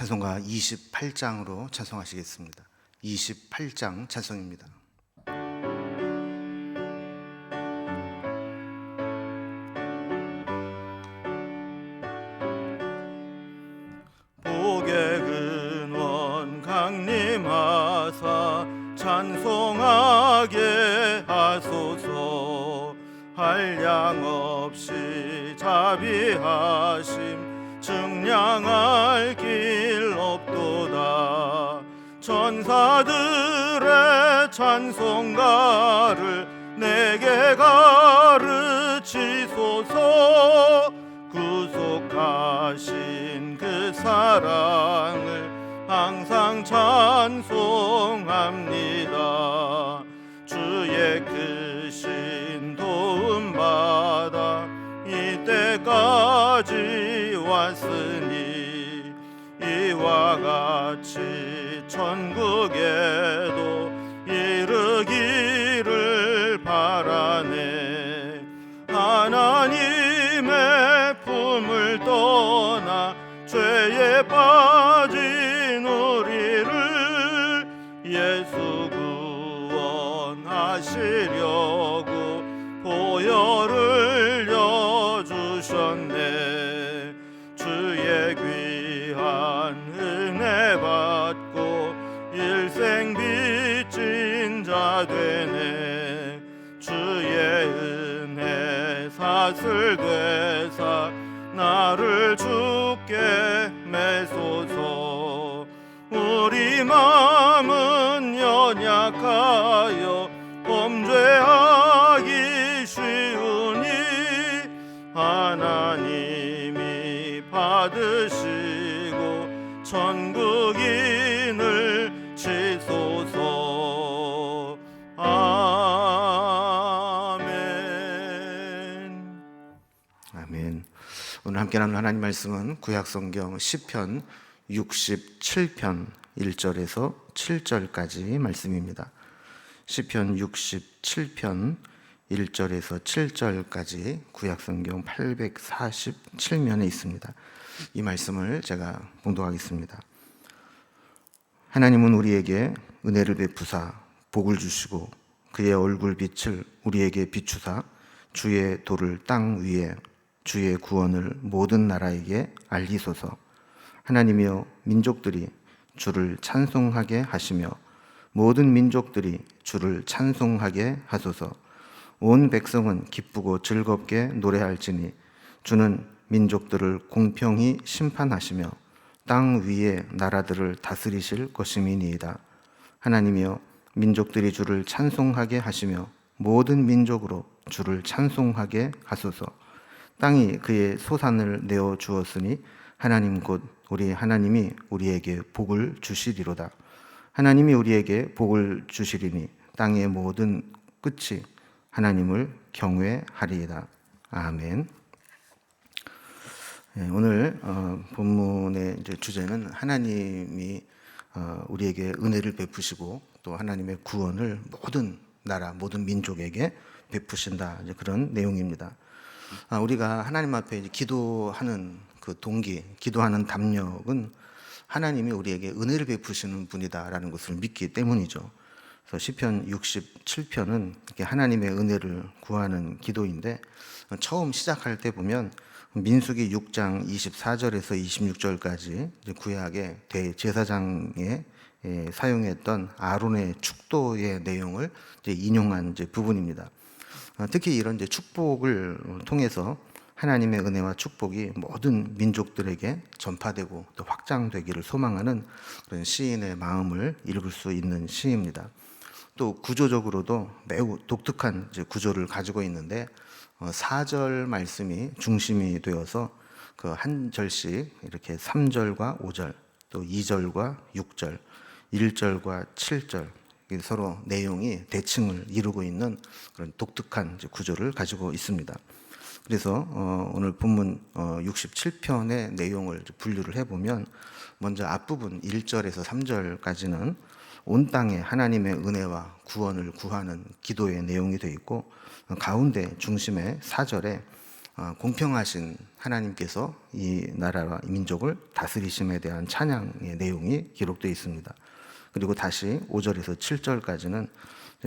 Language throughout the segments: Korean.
찬송가 28장으로 찬송하시겠습니다. 28장 찬송입니다. 천사들의 찬송가를 내게 가르치소서. 구속하신 그 사랑을 항상 찬송합니다. 주의 크신 도움 받아 이때까지 왔으니 이와 같이 천국에도 이르기를 바라네. 하나님의 품을 떠나 죄에 빠 연약하여 범죄하기 쉬우니 하나님이 받으시고 천국인을 치소서 아멘 아멘. 오늘 함께 나눌 하나님 말씀은 구약 성경 시편 67편 1절에서 7절까지 말씀입니다. 시편 67편 1절에서 7절까지 구약 성경 847면에 있습니다. 이 말씀을 제가 봉독하겠습니다. 하나님은 우리에게 은혜를 베푸사 복을 주시고 그의 얼굴 빛을 우리에게 비추사 주의 도를 땅 위에 주의 구원을 모든 나라에게 알리소서 하나님이여 민족들이 주를 찬송하게 하시며 모든 민족들이 주를 찬송하게 하소서 온 백성은 기쁘고 즐겁게 노래할지니 주는 민족들을 공평히 심판하시며 땅 위의 나라들을 다스리실 것임이니이다. 하나님이여 민족들이 주를 찬송하게 하시며 모든 민족으로 주를 찬송하게 하소서. 땅이 그의 소산을 내어 주었으니 하나님 곧 우리 하나님이 우리에게 복을 주시리로다. 하나님이 우리에게 복을 주시리니 땅의 모든 끝이 하나님을 경외하리이다. 아멘. 네, 오늘 어, 본문의 주제는 하나님이 어, 우리에게 은혜를 베푸시고 또 하나님의 구원을 모든 나라 모든 민족에게 베푸신다 그런 내용입니다. 아, 우리가 하나님 앞에 기도하는 그 동기, 기도하는 담력은 하나님이 우리에게 은혜를 베푸시는 분이다라는 것을 믿기 때문이죠. 그래서 시편 67편은 이렇게 하나님의 은혜를 구하는 기도인데 처음 시작할 때 보면 민수기 6장 24절에서 26절까지 구약의 대제사장에 예, 사용했던 아론의 축도의 내용을 인용한 부분입니다. 어, 특히 이런 축복을 통해서 하나님의 은혜와 축복이 모든 민족들에게 전파되고 또 확장되기를 소망하는 그런 시인의 마음을 읽을 수 있는 시입니다. 또 구조적으로도 매우 독특한 구조를 가지고 있는데 어, 4절 말씀이 중심이 되어서 그 한 절씩 이렇게 3절과 5절 또 2절과 6절 1절과 7절 이게 서로 내용이 대칭을 이루고 있는 그런 독특한 구조를 가지고 있습니다. 그래서 어, 오늘 본문 어, 67편의 내용을 이제 분류를 해보면 먼저 앞부분 1절에서 3절까지는 온 땅에 하나님의 은혜와 구원을 구하는 기도의 내용이 되어 있고 어, 가운데 중심의 4절에 어, 공평하신 하나님께서 이 나라와 이 민족을 다스리심에 대한 찬양의 내용이 기록되어 있습니다. 그리고 다시 5절에서 7절까지는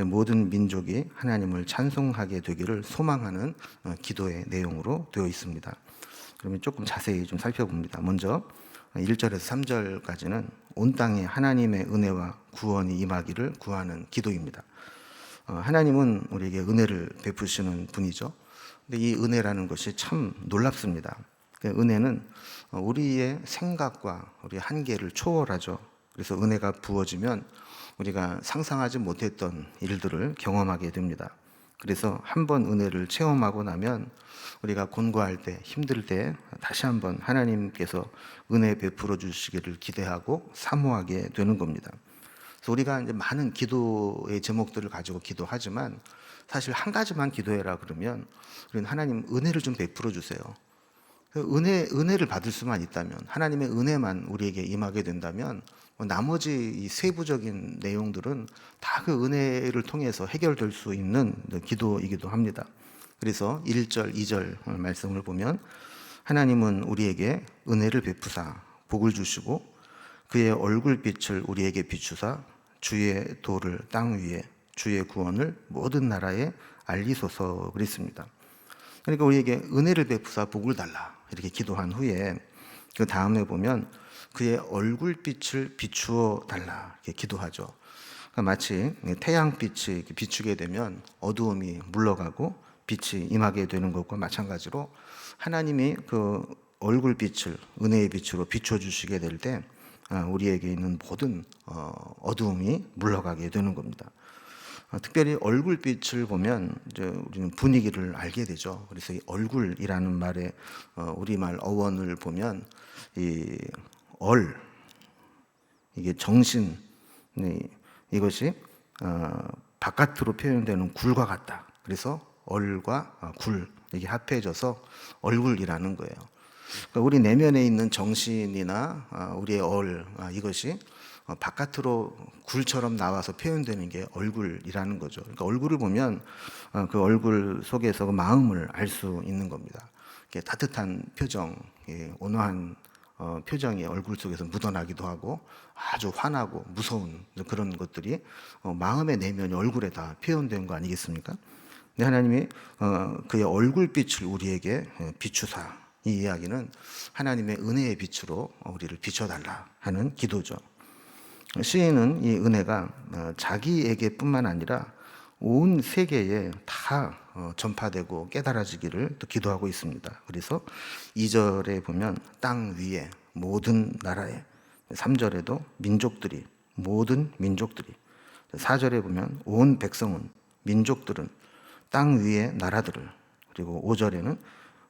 모든 민족이 하나님을 찬송하게 되기를 소망하는 어, 기도의 내용으로 되어 있습니다. 그러면 조금 자세히 좀 살펴봅니다. 먼저 1절에서 3절까지는 온 땅에 하나님의 은혜와 구원이 임하기를 구하는 기도입니다. 어, 하나님은 우리에게 은혜를 베푸시는 분이죠. 근데 이 은혜라는 것이 참 놀랍습니다. 그 은혜는 어, 우리의 생각과 우리의 한계를 초월하죠. 그래서 은혜가 부어지면 우리가 상상하지 못했던 일들을 경험하게 됩니다. 그래서 한 번 은혜를 체험하고 나면 우리가 곤고할 때, 힘들 때 다시 한번 하나님께서 은혜 베풀어 주시기를 기대하고 사모하게 되는 겁니다. 그래서 우리가 이제 많은 기도의 제목들을 가지고 기도하지만 사실 한 가지만 기도해라 그러면 우리는 하나님 은혜를 좀 베풀어 주세요. 그 은혜 은혜를 받을 수만 있다면 하나님의 은혜만 우리에게 임하게 된다면 뭐 나머지 이 세부적인 내용들은 다 그 은혜를 통해서 해결될 수 있는 기도이기도 합니다. 그래서 1절, 2절 말씀을 보면 하나님은 우리에게 은혜를 베푸사 복을 주시고 그의 얼굴빛을 우리에게 비추사 주의 도를 땅 위에 주의 구원을 모든 나라에 알리소서 그랬습니다. 그러니까 우리에게 은혜를 베푸사 복을 달라 이렇게 기도한 후에 그 다음에 보면 그의 얼굴빛을 비추어 달라 이렇게 기도하죠. 그러니까 마치 태양빛이 비추게 되면 어두움이 물러가고 빛이 임하게 되는 것과 마찬가지로 하나님이 그 얼굴빛을 은혜의 빛으로 비춰 주시게 될때 아, 우리에게 있는 모든 어, 어두움이 물러가게 되는 겁니다. 어, 특별히 얼굴빛을 보면 이제 우리는 분위기를 알게 되죠. 그래서 이 얼굴이라는 말의 어, 우리말 어원을 보면 이 얼, 이게 정신, 네, 이것이 어, 바깥으로 표현되는 굴과 같다. 그래서 얼과 어, 굴 이게 합해져서 얼굴이라는 거예요. 그러니까 우리 내면에 있는 정신이나 어, 우리의 얼 아, 이것이 어, 바깥으로 굴처럼 나와서 표현되는 게 얼굴이라는 거죠. 그러니까 얼굴을 보면 어, 그 얼굴 속에서 그 마음을 알 수 있는 겁니다. 따뜻한 표정, 예, 온화한 어, 표정이 얼굴 속에서 묻어나기도 하고 아주 화나고 무서운 그런 것들이 어, 마음의 내면이 얼굴에 다 표현된 거 아니겠습니까? 근데 하나님이 어, 그의 얼굴빛을 우리에게 어, 비추사 이 이야기는 하나님의 은혜의 빛으로 우리를 비춰달라 하는 기도죠. 시인은 이 은혜가 어, 자기에게뿐만 아니라 온 세계에 다 어, 전파되고 깨달아지기를 또 기도하고 있습니다. 그래서 2절에 보면 땅 위에 모든 나라에 3절에도 민족들이 모든 민족들이 4절에 보면 온 백성은 민족들은 땅 위의 나라들을 그리고 5절에는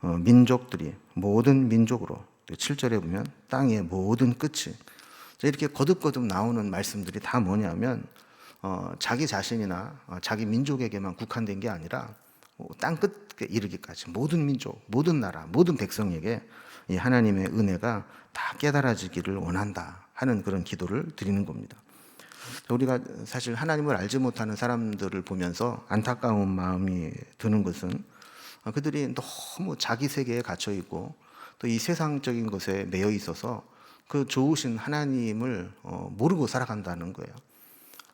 어, 민족들이 모든 민족으로 7절에 보면 땅의 모든 끝이 이렇게 거듭거듭 나오는 말씀들이 다 뭐냐면 어, 자기 자신이나 어, 자기 민족에게만 국한된 게 아니라 어, 땅 끝에 이르기까지 모든 민족, 모든 나라, 모든 백성에게 이 하나님의 은혜가 다 깨달아지기를 원한다 하는 그런 기도를 드리는 겁니다. 우리가 사실 하나님을 알지 못하는 사람들을 보면서 안타까운 마음이 드는 것은 어, 그들이 너무 자기 세계에 갇혀 있고 또 이 세상적인 것에 매여 있어서 그 좋으신 하나님을 어, 모르고 살아간다는 거예요.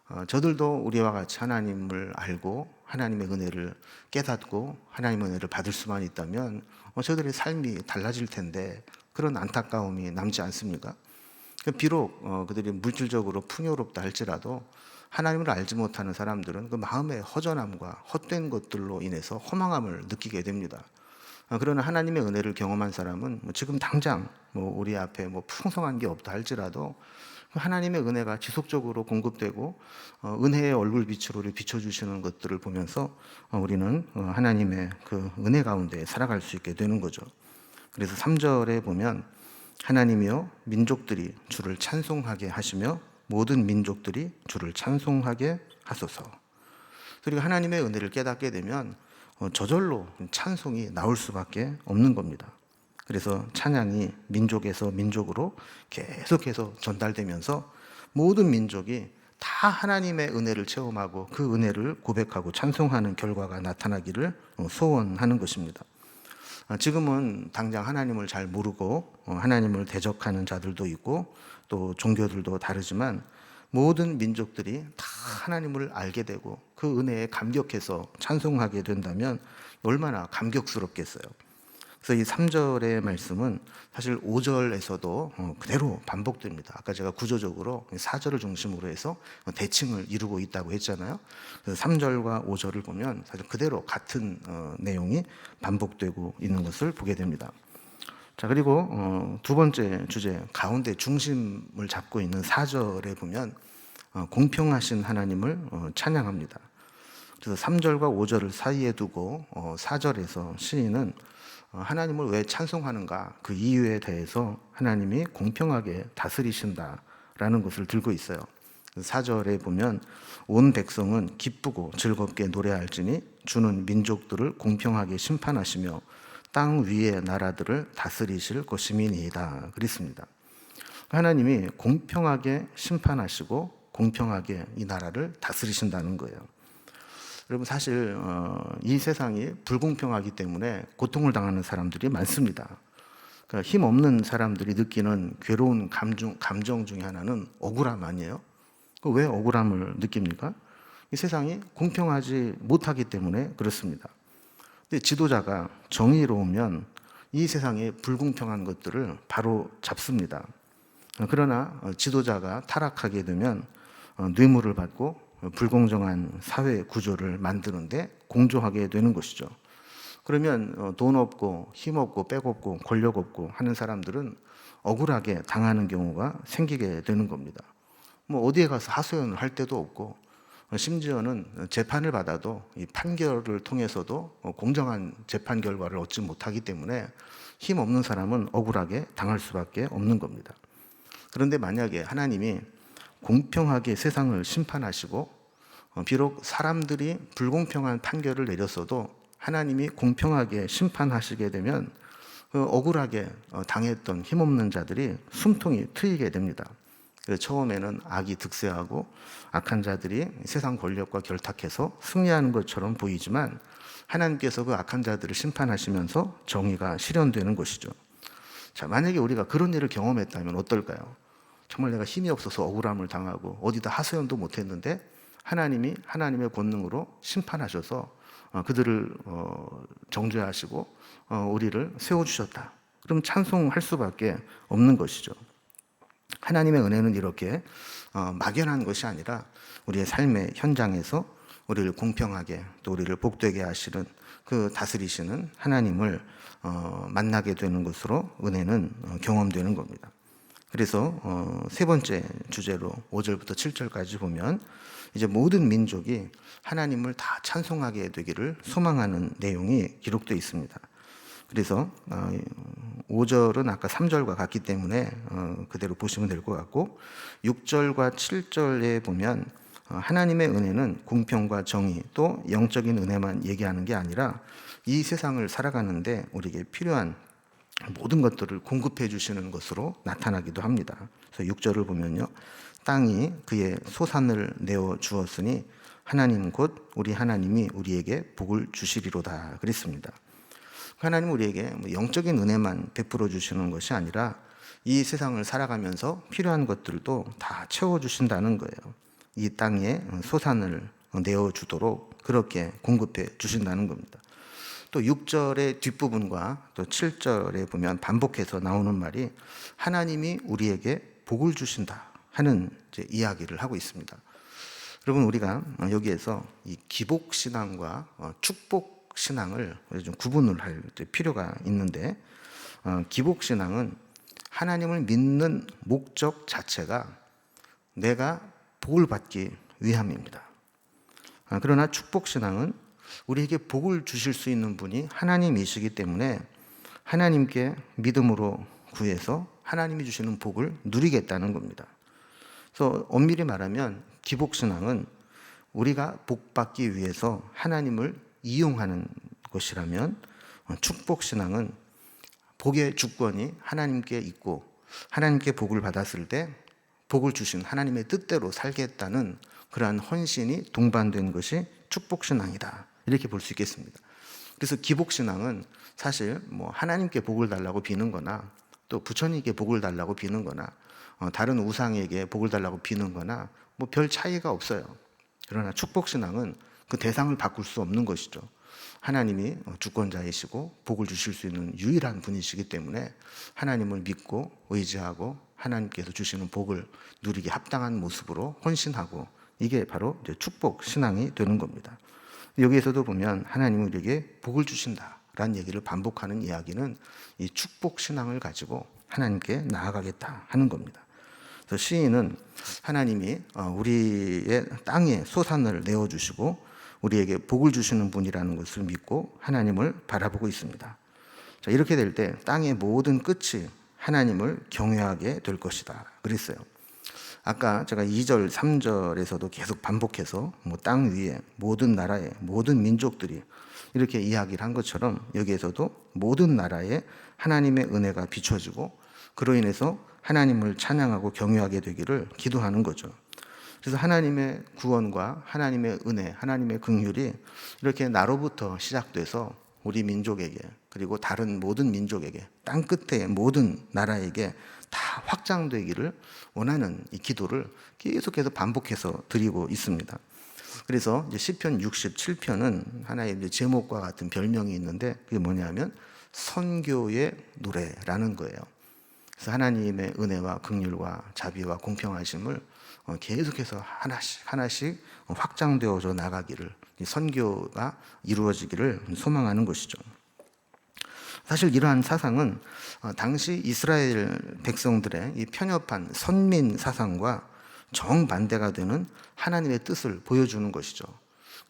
어, 저들도 우리와 같이 하나님을 알고 하나님의 은혜를 깨닫고 하나님의 은혜를 받을 수만 있다면 저들의 삶이 달라질 텐데 그런 안타까움이 남지 않습니까? 비록 그들이 물질적으로 풍요롭다 할지라도 하나님을 알지 못하는 사람들은 그 마음의 허전함과 헛된 것들로 인해서 허망함을 느끼게 됩니다. 아, 그러나 하나님의 은혜를 경험한 사람은 뭐 지금 당장 뭐 우리 앞에 뭐 풍성한 게 없다 할지라도 그 하나님의 은혜가 지속적으로 공급되고 어, 은혜의 얼굴 빛으로 우리 비춰주시는 것들을 보면서 어, 우리는 어, 하나님의 그 은혜 가운데 살아갈 수 있게 되는 거죠. 그래서 3절에 보면 하나님이여 민족들이 주를 찬송하게 하시며 모든 민족들이 주를 찬송하게 하소서. 그리고 하나님의 은혜를 깨닫게 되면 어, 저절로 찬송이 나올 수밖에 없는 겁니다. 그래서 찬양이 민족에서 민족으로 계속해서 전달되면서 모든 민족이 다 하나님의 은혜를 체험하고 그 은혜를 고백하고 찬송하는 결과가 나타나기를 어, 소원하는 것입니다. 어, 지금은 당장 하나님을 잘 모르고 어, 하나님을 대적하는 자들도 있고 또 종교들도 다르지만 모든 민족들이 다 하나님을 알게 되고 그 은혜에 감격해서 찬송하게 된다면 얼마나 감격스럽겠어요. 그래서 이 3절의 말씀은 사실 5절에서도 어, 그대로 반복됩니다. 아까 제가 구조적으로 4절을 중심으로 해서 대칭을 이루고 있다고 했잖아요. 그래서 3절과 5절을 보면 사실 그대로 같은 어, 내용이 반복되고 있는 것을 보게 됩니다. 자 그리고 어, 두 번째 주제 가운데 중심을 잡고 있는 4절에 보면 어, 공평하신 하나님을 어, 찬양합니다. 그래서 3절과 5절을 사이에 두고 어, 4절에서 시인은 어, 하나님을 왜 찬송하는가 그 이유에 대해서 하나님이 공평하게 다스리신다라는 것을 들고 있어요. 4절에 보면 온 백성은 기쁘고 즐겁게 노래할지니 주는 민족들을 공평하게 심판하시며 땅 위의 나라들을 다스리실 것임이니이다. 그랬습니다. 하나님이 공평하게 심판하시고 공평하게 이 나라를 다스리신다는 거예요. 여러분 사실 어, 이 세상이 불공평하기 때문에 고통을 당하는 사람들이 많습니다. 그러니까 힘 없는 사람들이 느끼는 괴로운 감정, 감정 중에 하나는 억울함 아니에요? 그왜 억울함을 느낍니까? 이 세상이 공평하지 못하기 때문에 그렇습니다. 근데 지도자가 정의로우면 이 세상의 불공평한 것들을 바로 잡습니다. 그러나 어, 지도자가 타락하게 되면 어, 뇌물을 받고 불공정한 사회 구조를 만드는데 공조하게 되는 것이죠. 그러면 어, 돈 없고 힘 없고 백 없고 권력 없고 하는 사람들은 억울하게 당하는 경우가 생기게 되는 겁니다. 뭐 어디에 가서 하소연을 할 데도 없고 어, 심지어는 재판을 받아도 이 판결을 통해서도 어, 공정한 재판 결과를 얻지 못하기 때문에 힘 없는 사람은 억울하게 당할 수밖에 없는 겁니다. 그런데 만약에 하나님이 공평하게 세상을 심판하시고 어, 비록 사람들이 불공평한 판결을 내렸어도 하나님이 공평하게 심판하시게 되면 그 억울하게 어, 당했던 힘없는 자들이 숨통이 트이게 됩니다. 그래서 처음에는 악이 득세하고 악한 자들이 세상 권력과 결탁해서 승리하는 것처럼 보이지만 하나님께서 그 악한 자들을 심판하시면서 정의가 실현되는 것이죠. 자, 만약에 우리가 그런 일을 경험했다면 어떨까요? 정말 내가 힘이 없어서 억울함을 당하고 어디다 하소연도 못했는데 하나님이 하나님의 권능으로 심판하셔서 어, 그들을 어, 정죄하시고 어, 우리를 세워주셨다. 그럼 찬송할 수밖에 없는 것이죠. 하나님의 은혜는 이렇게 어, 막연한 것이 아니라 우리의 삶의 현장에서 우리를 공평하게 또 우리를 복되게 하시는 그 다스리시는 하나님을 어, 만나게 되는 것으로 은혜는 어, 경험되는 겁니다. 그래서 어, 세 번째 주제로 5절부터 7절까지 보면 이제 모든 민족이 하나님을 다 찬송하게 되기를 소망하는 내용이 기록되어 있습니다. 그래서 어, 5절은 아까 3절과 같기 때문에 어, 그대로 보시면 될 것 같고 6절과 7절에 보면 어, 하나님의 은혜는 공평과 정의 또 영적인 은혜만 얘기하는 게 아니라 이 세상을 살아가는데 우리에게 필요한 모든 것들을 공급해 주시는 것으로 나타나기도 합니다. 그래서 6절을 보면요. 땅이 그의 소산을 내어 주었으니 하나님 곧 우리 하나님이 우리에게 복을 주시리로다 그랬습니다. 하나님 우리에게 뭐 영적인 은혜만 베풀어 주시는 것이 아니라 이 세상을 살아가면서 필요한 것들도 다 채워 주신다는 거예요. 이 땅에 소산을 내어 주도록 그렇게 공급해 주신다는 겁니다. 또 6절의 뒷부분과 또 7절에 보면 반복해서 나오는 말이 하나님이 우리에게 복을 주신다 하는 이야기를 하고 있습니다. 여러분 우리가 여기에서 이 기복 신앙과 어, 축복 신앙을 좀 구분을 할 필요가 있는데 어, 기복 신앙은 하나님을 믿는 목적 자체가 내가 복을 받기 위함입니다. 아, 그러나 축복 신앙은 우리에게 복을 주실 수 있는 분이 하나님이시기 때문에 하나님께 믿음으로 구해서 하나님이 주시는 복을 누리겠다는 겁니다. 그래서 엄밀히 말하면 기복신앙은 우리가 복 받기 위해서 하나님을 이용하는 것이라면 축복신앙은 복의 주권이 하나님께 있고 하나님께 복을 받았을 때 복을 주신 하나님의 뜻대로 살겠다는 그러한 헌신이 동반된 것이 축복신앙이다. 이렇게 볼 수 있겠습니다. 그래서 기복신앙은 사실 뭐 하나님께 복을 달라고 비는 거나 또 부처님께 복을 달라고 비는 거나 어, 다른 우상에게 복을 달라고 비는 거나 뭐 별 차이가 없어요. 그러나 축복신앙은 그 대상을 바꿀 수 없는 것이죠. 하나님이 어, 주권자이시고 복을 주실 수 있는 유일한 분이시기 때문에 하나님을 믿고 의지하고 하나님께서 주시는 복을 누리기 합당한 모습으로 헌신하고 이게 바로 축복 신앙이 되는 겁니다. 여기에서도 보면 하나님은 우리에게 복을 주신다라는 얘기를 반복하는 이야기는 이 축복 신앙을 가지고 하나님께 나아가겠다 하는 겁니다. 그래서 시인은 하나님이 어, 우리의 땅에 소산을 내어 주시고 우리에게 복을 주시는 분이라는 것을 믿고 하나님을 바라보고 있습니다. 자, 이렇게 될 때 땅의 모든 끝이 하나님을 경외하게 될 것이다. 그랬어요. 아까 제가 2절, 3절에서도 계속 반복해서 뭐 땅 위에 모든 나라의 모든 민족들이 이렇게 이야기를 한 것처럼 여기에서도 모든 나라에 하나님의 은혜가 비춰지고 그로 인해서 하나님을 찬양하고 경외하게 되기를 기도하는 거죠. 그래서 하나님의 구원과 하나님의 은혜, 하나님의 긍휼이 이렇게 나로부터 시작돼서 우리 민족에게 그리고 다른 모든 민족에게 땅 끝의 모든 나라에게 다 확장되기를 원하는 이 기도를 계속해서 반복해서 드리고 있습니다. 그래서 이제 시편 67편은 하나의 제목과 같은 별명이 있는데 그게 뭐냐면 선교의 노래라는 거예요. 그래서 하나님의 은혜와 긍휼과 자비와 공평하심을 어, 계속해서 하나씩 하나씩 확장되어져 나가기를 이 선교가 이루어지기를 소망하는 것이죠. 사실 이러한 사상은 어, 당시 이스라엘 백성들의 이 편협한 선민 사상과 정반대가 되는 하나님의 뜻을 보여주는 것이죠.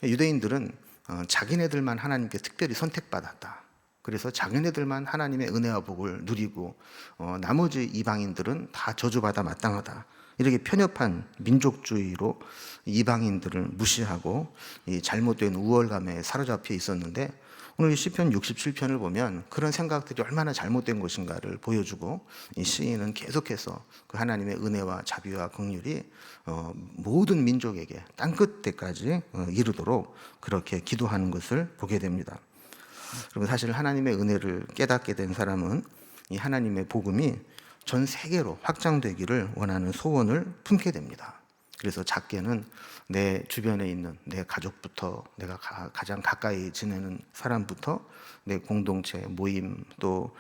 유대인들은 어, 자기네들만 하나님께 특별히 선택받았다. 그래서 자기네들만 하나님의 은혜와 복을 누리고 어, 나머지 이방인들은 다 저주받아 마땅하다. 이렇게 편협한 민족주의로 이방인들을 무시하고 이 잘못된 우월감에 사로잡혀 있었는데 오늘 시편 67편을 보면 그런 생각들이 얼마나 잘못된 것인가를 보여주고 이 시인은 계속해서 그 하나님의 은혜와 자비와 긍휼이 어, 모든 민족에게 땅 끝에까지 어, 이르도록 그렇게 기도하는 것을 보게 됩니다. 그리고 사실 하나님의 은혜를 깨닫게 된 사람은 이 하나님의 복음이 전 세계로 확장되기를 원하는 소원을 품게 됩니다. 그래서 작게는 내 주변에 있는 내 가족부터 내가 가, 장 가까이 지내는 사람부터 내 공동체 모임 또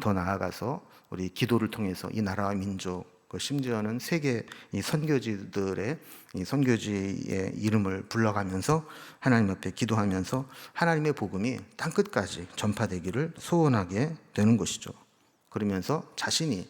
더 나아가서 우리 기도를 통해서 이 나라와 민족 그 심지어는 세계 이 선교지들의 이 선교지의 이름을 불러가면서 하나님 앞에 기도하면서 하나님의 복음이 땅 끝까지 전파되기를 소원하게 되는 것이죠. 그러면서 자신이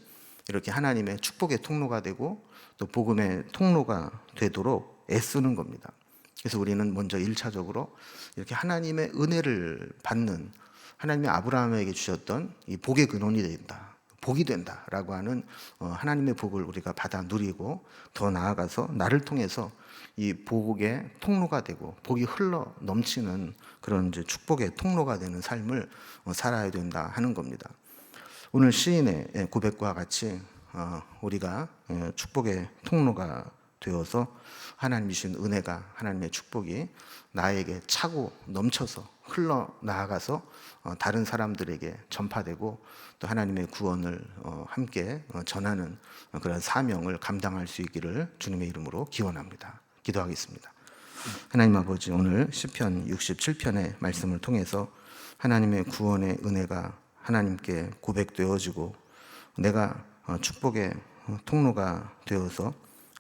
이렇게 하나님의 축복의 통로가 되고 또 복음의 통로가 되도록 애쓰는 겁니다. 그래서 우리는 먼저 1차적으로 이렇게 하나님의 은혜를 받는 하나님이 아브라함에게 주셨던 이 복의 근원이 된다. 복이 된다라고 하는 어, 하나님의 복을 우리가 받아 누리고 더 나아가서 나를 통해서 이 복의 통로가 되고 복이 흘러 넘치는 그런 이제 축복의 통로가 되는 삶을 어, 살아야 된다 하는 겁니다. 오늘 시인의 고백과 같이 어, 우리가 축복의 통로가 되어서 하나님이신 은혜가 하나님의 축복이 나에게 차고 넘쳐서 흘러 나아가서 어, 다른 사람들에게 전파되고 또 하나님의 구원을 어, 함께 전하는 그런 사명을 감당할 수 있기를 주님의 이름으로 기원합니다. 기도하겠습니다. 하나님 아버지 오늘 시편 67편의 말씀을 통해서 하나님의 구원의 은혜가 하나님께 고백되어지고 내가 어, 축복의 통로가 되어서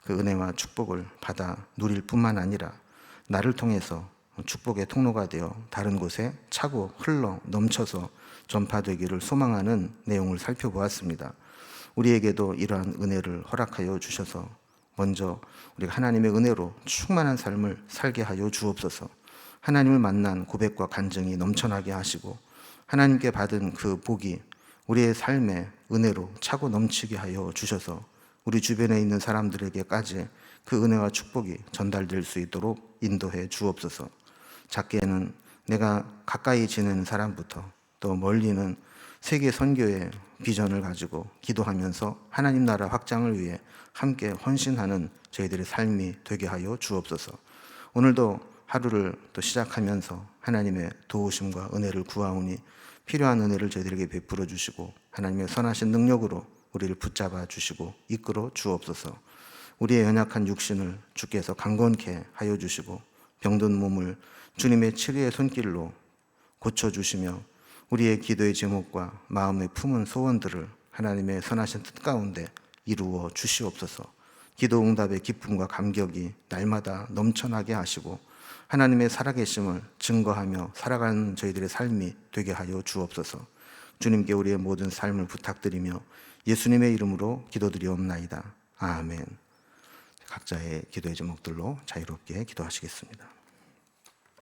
그 은혜와 축복을 받아 누릴 뿐만 아니라 나를 통해서 축복의 통로가 되어 다른 곳에 차고 흘러 넘쳐서 전파되기를 소망하는 내용을 살펴보았습니다. 우리에게도 이러한 은혜를 허락하여 주셔서 먼저 우리가 하나님의 은혜로 충만한 삶을 살게 하여 주옵소서. 하나님을 만난 고백과 간증이 넘쳐나게 하시고 하나님께 받은 그 복이 우리의 삶에 은혜로 차고 넘치게 하여 주셔서 우리 주변에 있는 사람들에게까지 그 은혜와 축복이 전달될 수 있도록 인도해 주옵소서. 작게는 내가 가까이 지내는 사람부터 또 멀리는 세계 선교의 비전을 가지고 기도하면서 하나님 나라 확장을 위해 함께 헌신하는 저희들의 삶이 되게 하여 주옵소서. 오늘도 하루를 또 시작하면서 하나님의 도우심과 은혜를 구하오니 필요한 은혜를 저희들에게 베풀어 주시고 하나님의 선하신 능력으로 우리를 붙잡아 주시고 이끌어 주옵소서. 우리의 연약한 육신을 주께서 강건케 하여 주시고 병든 몸을 주님의 치료의 손길로 고쳐 주시며 우리의 기도의 제목과 마음의 품은 소원들을 하나님의 선하신 뜻 가운데 이루어 주시옵소서. 기도 응답의 기쁨과 감격이 날마다 넘쳐나게 하시고 하나님의 살아계심을 증거하며 살아가는 저희들의 삶이 되게 하여 주옵소서. 주님께 우리의 모든 삶을 부탁드리며 예수님의 이름으로 기도드리옵나이다. 아멘. 각자의 기도의 제목들로 자유롭게 기도하시겠습니다.